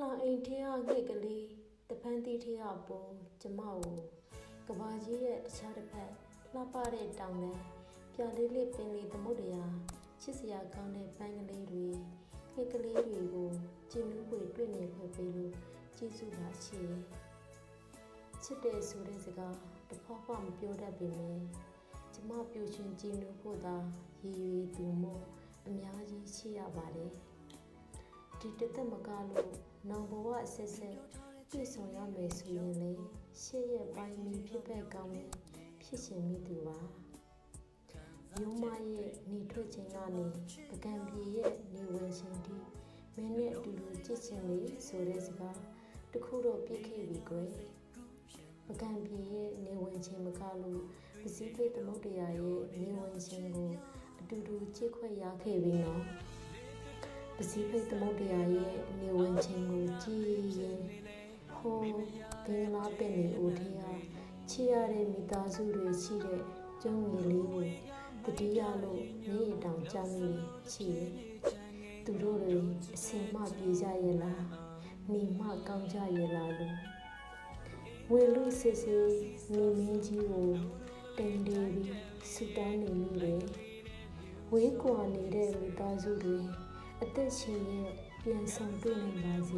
လှအိမ်ထဲကငှက်ကလေးတပန်းတီးထဲကပုံကျမကိုကဘာကြီးရဲ့အခြားတစ်ဖက်လှပတဲ့တောင်တန်းပြလေးလေးပင်လေးသမုဒ္ဒရာချစ်စရာကောင်းတဲ့ပန်းကလေးတွေငှက်ကလေးတွေကိုကျင်းနှူးပွေတွေ့နေဖွယ်ပေးလို့ကျေးဇူးပါရှိရဲ့ချစ်တယ်ဆိုတဲ့စကားတစ်ဖောက်ဖောက်မပြောတတ်ပေမဲ့ကျမပြူရှင်ကျင်းနှူးဖို့သာရည်ရွယ်သူမို့အများကြီးရှိရပါတယ် ဒီတသက်မကလို့နောင်ဘဝအဆက်ဆက်ပြည့်စုံရမယ်ဆိုရင်လေရှေ့ရဲ့ပိုင်းမီဖြစ်ပဲကောင်းလေးဖြစ်ရှင်မိသူပါရုံးမရဲ့နေထွက်ခြင်းကနေပကံပြေရဲ့နေဝင်ခြင်းထိမင်းနဲ့အတူတူကြည့်ချင်လေဆိုတဲ့စကားတစ်ခုတော့ပြည့်ခဲ့ပြီကွယ်ပကံပြေရဲ့နေဝင်ခြင်းမကလို့ပစည်းလေးသမုတ်တရားရဲ့နေဝင်ခြင်းကိုအတူတူကြည့်ခွက်ရခဲ့ပြီနော် ပစီဖိတ်သမုတ်တရားရဲ့နေဝင်ခြင်းကိုကြည်ရင်ဟိုးဘင်္ဂလားပင်နေဦးထေးဟာချစ်ရတဲ့မိသားစုတွေရှိတဲ့ကျုံငယ်လေးကိုတတိယလို့မြေတောင်ကြမိချစ်ရဲ့သူတို့တွေအစင်မပြေကြရဲ့လားနေမကောင်းကြရဲ့လားလို့ဝေလူစစ်စစ်နေမင်းကြီးကိုတင်တေးပြီးစတောင်းနေမိတယ်ဝေးကွာနေတဲ့မိသားစုတွေ အသက်ရှင်ရဲ့ပြန်ဆောင်တွေ့နိုင်ပါစေလို့